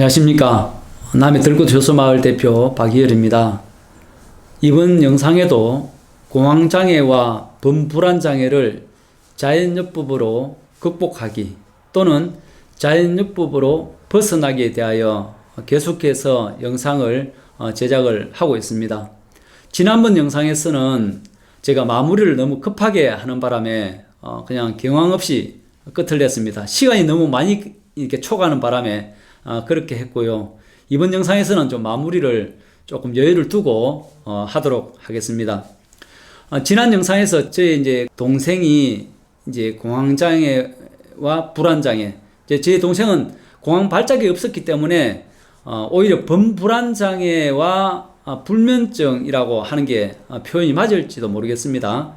안녕하십니까. 남해 들꽃 효소마을 대표 박희열입니다. 이번 영상에도 공황장애와 범불안장애를 자연요법으로 극복하기 또는 자연요법으로 벗어나기에 대하여 계속해서 영상을 어, 제작을 하고 있습니다. 지난번 영상에서는 제가 마무리를 너무 급하게 하는 바람에 어, 그냥 경황 없이 끝을 냈습니다. 시간이 너무 많이 이렇게 초가는 바람에 어, 그렇게 했고요. 이번 영상에서는 좀 마무리를 조금 여유를 두고 어, 하도록 하겠습니다. 어, 지난 영상에서 저희 이제 동생이 이제 공황장애와 불안장애, 이제 제 동생은 공황 발작이 없었기 때문에 어, 오히려 범불안장애와 아, 불면증이라고 하는 게 아, 표현이 맞을지도 모르겠습니다.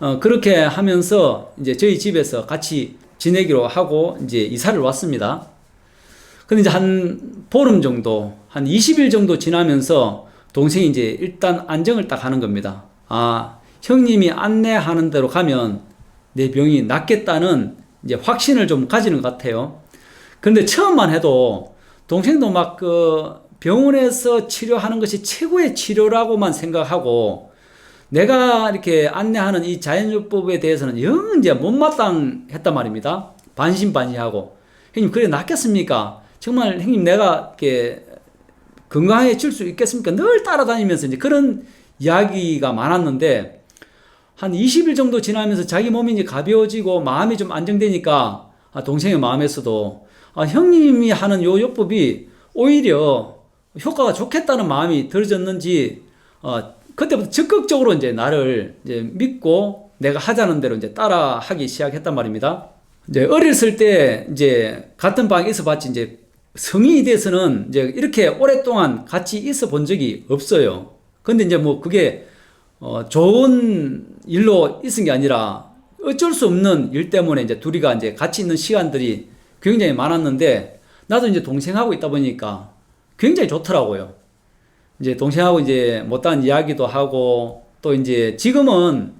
어, 그렇게 하면서 이제 저희 집에서 같이 지내기로 하고 이제 이사를 왔습니다. 근데 이제 한 보름 정도, 한 20일 정도 지나면서 동생이 이제 일단 안정을 딱 하는 겁니다. 아, 형님이 안내하는 대로 가면 내 병이 낫겠다는 이제 확신을 좀 가지는 것 같아요. 그런데 처음만 해도 동생도 막 그 병원에서 치료하는 것이 최고의 치료라고만 생각하고 내가 이렇게 안내하는 이 자연요법에 대해서는 영 이제 못마땅했단 말입니다. 반신반의하고 형님 그래 낫겠습니까? 정말 형님 내가 이렇게 건강해질 수 있겠습니까? 늘 따라다니면서 이제 그런 이야기가 많았는데 한 20일 정도 지나면서 자기 몸이 이제 가벼워지고 마음이 좀 안정되니까 아, 동생의 마음에서도 아, 형님이 하는 요 요법이 오히려 효과가 좋겠다는 마음이 들어졌는지 어, 그때부터 적극적으로 이제 나를 이제 믿고 내가 하자는 대로 이제 따라 하기 시작했단 말입니다. 이제 어렸을 때 이제 같은 방에 있어 봤지 이제 성인이 돼서는 이제 이렇게 오랫동안 같이 있어 본 적이 없어요. 근데 이제 뭐 그게 어 좋은 일로 있은 게 아니라 어쩔 수 없는 일 때문에 이제 둘이가 이제 같이 있는 시간들이 굉장히 많았는데 나도 이제 동생하고 있다 보니까 굉장히 좋더라고요. 이제 동생하고 이제 못다한 이야기도 하고 또 이제 지금은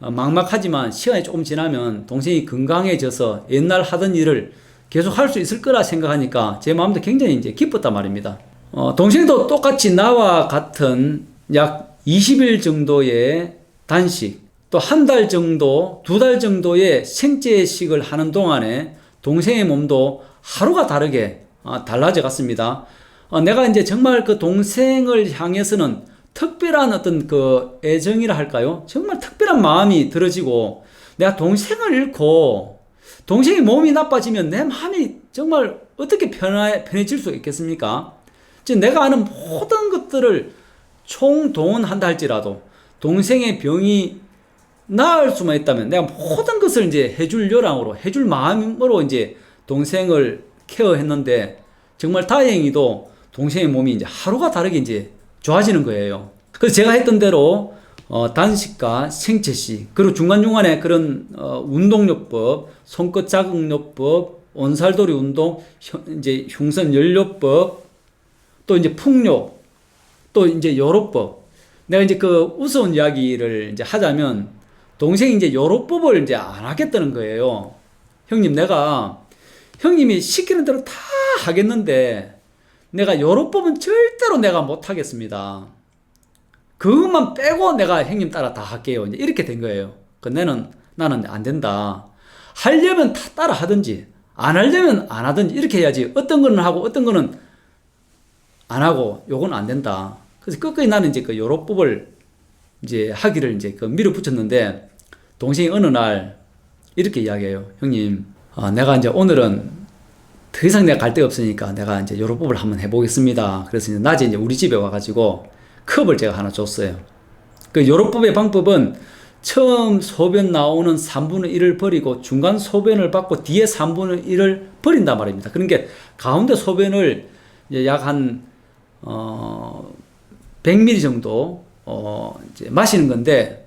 어, 막막하지만 시간이 조금 지나면 동생이 건강해져서 옛날 하던 일을 계속 할 수 있을 거라 생각하니까 제 마음도 굉장히 이제 기뻤단 말입니다. 어, 동생도 똑같이 나와 같은 약 20일 정도의 단식, 또 한 달 정도, 두 달 정도의 생제식을 하는 동안에 동생의 몸도 하루가 다르게 어, 달라져 갔습니다. 어, 내가 이제 정말 그 동생을 향해서는 특별한 어떤 그 애정이라 할까요? 정말 특별한 마음이 들어지고 내가 동생을 잃고 동생이 몸이 나빠지면 내 마음이 정말 어떻게 편해, 편해질 수 있겠습니까? 즉 내가 아는 모든 것들을 총동원한다 할지라도 동생의 병이 나을 수만 있다면 내가 모든 것을 이제 해줄 요랑으로 해줄 마음으로 이제 동생을 케어했는데 정말 다행히도 동생의 몸이 이제 하루가 다르게 이제 좋아지는 거예요. 그래서 제가 했던 대로 어, 단식과 생체식 그리고 중간중간에 그런 어, 운동요법, 손끝 자극요법, 온살돌이 운동, 혀- 이제 흉선 연료법, 또 이제 풍요, 또 이제 요로법. 내가 이제 그 우스운 이야기를 이제 하자면 동생이 이제 요로법을 이제 안 하겠다는 거예요. 형님 내가 형님이 시키는 대로 다 하겠는데 내가 요로법은 절대로 내가 못 하겠습니다. 그것만 빼고 내가 형님 따라 다 할게요. 이제 이렇게 된 거예요. 그 나는 나는 안 된다. 하려면 다 따라 하든지 안 하려면 안 하든지 이렇게 해야지. 어떤 거는 하고 어떤 거는 안 하고 요건 안 된다. 그래서 끝까지 나는 이제 그 요로법을 이제 하기를 이제 그 밀어붙였는데 동생이 어느 날 이렇게 이야기해요. 형님, 아, 내가 이제 오늘은 더 이상 내가 갈 데가 없으니까 내가 이제 요로법을 한번 해보겠습니다. 그래서 이제 낮에 이제 우리 집에 와가지고 컵을 제가 하나 줬어요. 그 요로법의 방법은 처음 소변 나오는 3분의 1을 버리고 중간 소변을 받고 뒤에 3분의 1을 버린단 말입니다. 그러니까 가운데 소변을 약한 어, 100ml 정도 어, 이제 마시는 건데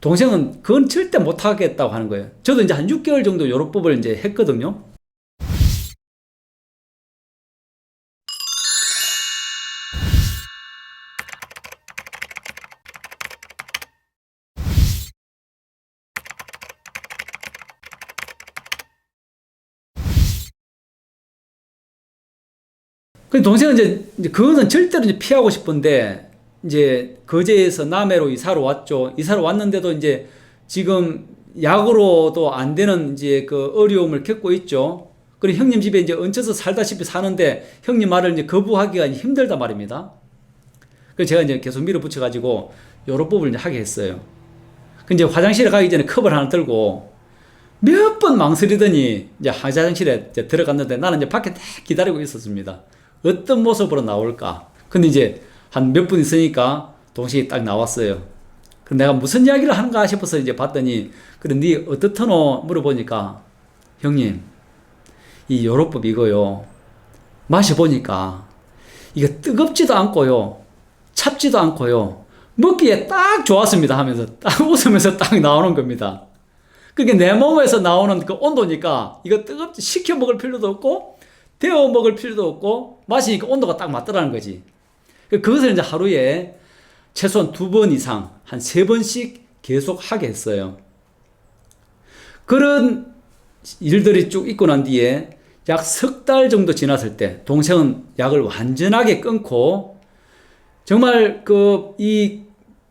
동생은 그건 절대 못 하겠다고 하는 거예요. 저도 이제 한 6개월 정도 요로법을 이제 했거든요. 그 동생은 이제, 그거는 절대로 이제 피하고 싶은데 이제 거제에서 남해로 이사로 왔죠. 이사로 왔는데도 이제 지금 약으로도 안 되는 이제 그 어려움을 겪고 있죠. 그리고 형님 집에 이제 얹혀서 살다시피 사는데 형님 말을 이제 거부하기가 힘들다 말입니다. 그래서 제가 이제 계속 밀어붙여 가지고 요로법을 이제 하게 했어요. 그 이제 화장실에 가기 전에 컵을 하나 들고 몇 번 망설이더니 이제 화장실에 이제 들어갔는데 나는 이제 밖에 딱 기다리고 있었습니다. 어떤 모습으로 나올까? 근데 이제 한 몇 분 있으니까 동생이 딱 나왔어요. 그 내가 무슨 이야기를 하는가 싶어서 이제 봤더니 그래 네 어떻더노 물어보니까 형님 이 요로법 이거요 마셔보니까 이게 뜨겁지도 않고요 찹지도 않고요 먹기에 딱 좋았습니다 하면서 딱 웃으면서 딱 나오는 겁니다. 그게 내 몸에서 나오는 그 온도니까 이거 뜨겁지 식혀 먹을 필요도 없고 데워 먹을 필요도 없고 마시니까 온도가 딱 맞더라는 거지. 그것을 이제 하루에 최소한 두 번 이상 한 세 번씩 계속 하게 했어요. 그런 일들이 쭉 있고 난 뒤에 약 석 달 정도 지났을 때 동생은 약을 완전하게 끊고 정말 그 이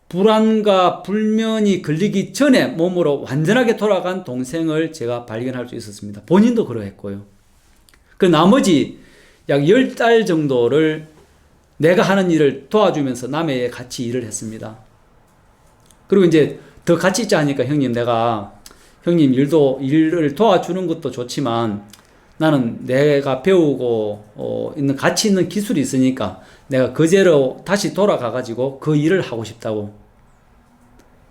불안과 불면이 걸리기 전에 몸으로 완전하게 돌아간 동생을 제가 발견할 수 있었습니다. 본인도 그러했고요. 그 나머지 약 10달 정도를 내가 하는 일을 도와주면서 남의 같이 일을 했습니다. 그리고 이제 더 같이 있자 하니까 형님 내가 형님 일도 일을 도와주는 것도 좋지만 나는 내가 배우고 어, 있는 가치 있는 기술이 있으니까 내가 그제로 다시 돌아가 가지고 그 일을 하고 싶다고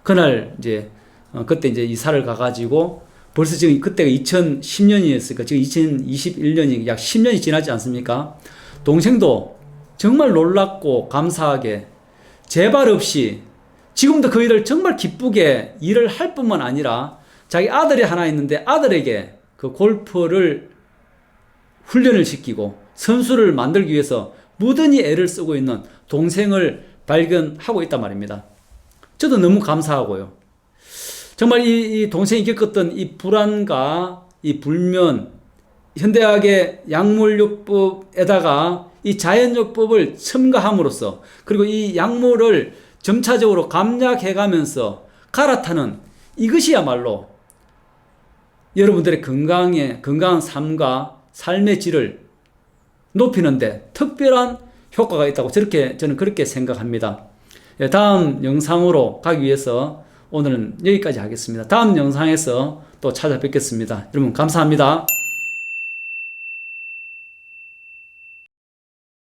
그날 이제 어, 그때 이제 이사를 가 가지고 벌써 지금 그때가 2010년이었으니까 지금 2021년이 약 10년이 지나지 않습니까? 동생도 정말 놀랍고 감사하게 제발 없이 지금도 그 일을 정말 기쁘게 일을 할 뿐만 아니라 자기 아들이 하나 있는데 아들에게 그 골프를 훈련을 시키고 선수를 만들기 위해서 무던히 애를 쓰고 있는 동생을 발견하고 있단 말입니다. 저도 너무 감사하고요. 정말 이, 이 동생이 겪었던 이 불안과 이 불면, 현대학의 약물요법에다가 이 자연요법을 첨가함으로써 그리고 이 약물을 점차적으로 감약해가면서 갈아타는 이것이야말로 여러분들의 건강에 건강한 삶과 삶의 질을 높이는데 특별한 효과가 있다고 저렇게 저는 그렇게 생각합니다. 예, 다음 영상으로 가기 위해서 오늘은 여기까지 하겠습니다. 다음 영상에서 또 찾아뵙겠습니다. 여러분 감사합니다.